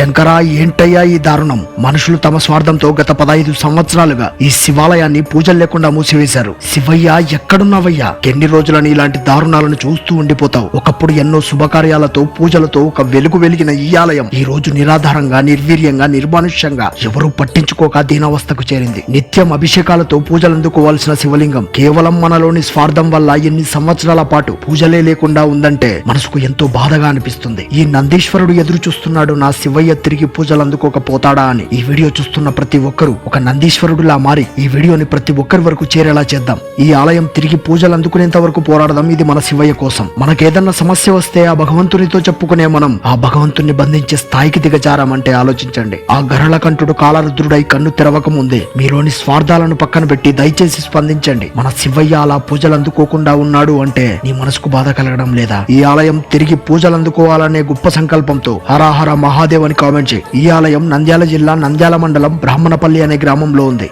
శంకరా ఏంటయ్యా ఈ దారుణం? మనుషులు తమ స్వార్థంతో గత పదహైదు సంవత్సరాలుగా ఈ శివాలయాన్ని పూజలు లేకుండా మూసివేశారు. శివయ్య ఎక్కడున్నావయ్యా? ఎన్ని రోజులని ఇలాంటి దారుణాలను చూస్తూ ఉండిపోతావు? ఒకప్పుడు ఎన్నో శుభకార్యాలతో పూజలతో ఒక వెలుగు వెలిగిన ఈ ఆలయం ఈ రోజు నిరాధారంగా నిర్వీర్యంగా నిర్మానుష్యంగా ఎవరూ పట్టించుకోక దీనావస్థకు చేరింది. నిత్యం అభిషేకాలతో పూజలు అందుకోవాల్సిన శివలింగం కేవలం మనలోని స్వార్థం వల్ల ఎన్ని సంవత్సరాల పాటు పూజలే లేకుండా ఉందంటే మనసుకు ఎంతో బాధగా అనిపిస్తుంది. ఈ నందీశ్వరుడు ఎదురు చూస్తున్నాడు నా శివయ్య తిరిగి పూజలు అందుకోకపోతాడా అని ఈ వీడియో చూస్తున్న ప్రతి ఒక్కరూ ఒక నందీశ్వరుడులా మారి ఈ వీడియోని ప్రతి ఒక్కరి వరకు చేరేలా చేద్దాం. ఈ ఆలయం తిరిగి పూజలు అందుకునేంత వరకు పోరాడదాం. ఇది మన శివయ్య కోసం. మనకేదన్నా సమస్య వస్తే ఆ భగవంతునితో చెప్పుకునే మనం ఆ భగవంతుని బంధించే స్థాయికి దిగజారామంటే ఆలోచించండి. ఆ గరళకంఠుడు కాలరుద్రుడై కన్ను తెరవక ముందే మీలోని స్వార్థాలను పక్కన పెట్టి దయచేసి స్పందించండి. మన శివయ్య అలా పూజలు అందుకోకుండా ఉన్నాడు అంటే నీ మనసుకు బాధ కలగడం లేదా? ఈ ఆలయం తిరిగి పూజలు అందుకోవాలనే గొప్ప సంకల్పంతో హరాహర మహాదేవ్ అని కామెంట్ చేయి. ఈ ఆలయం నంద్యాల జిల్లా నంద్యాల మండలం బ్రాహ్మణపల్లి అనే గ్రామంలో ఉంది.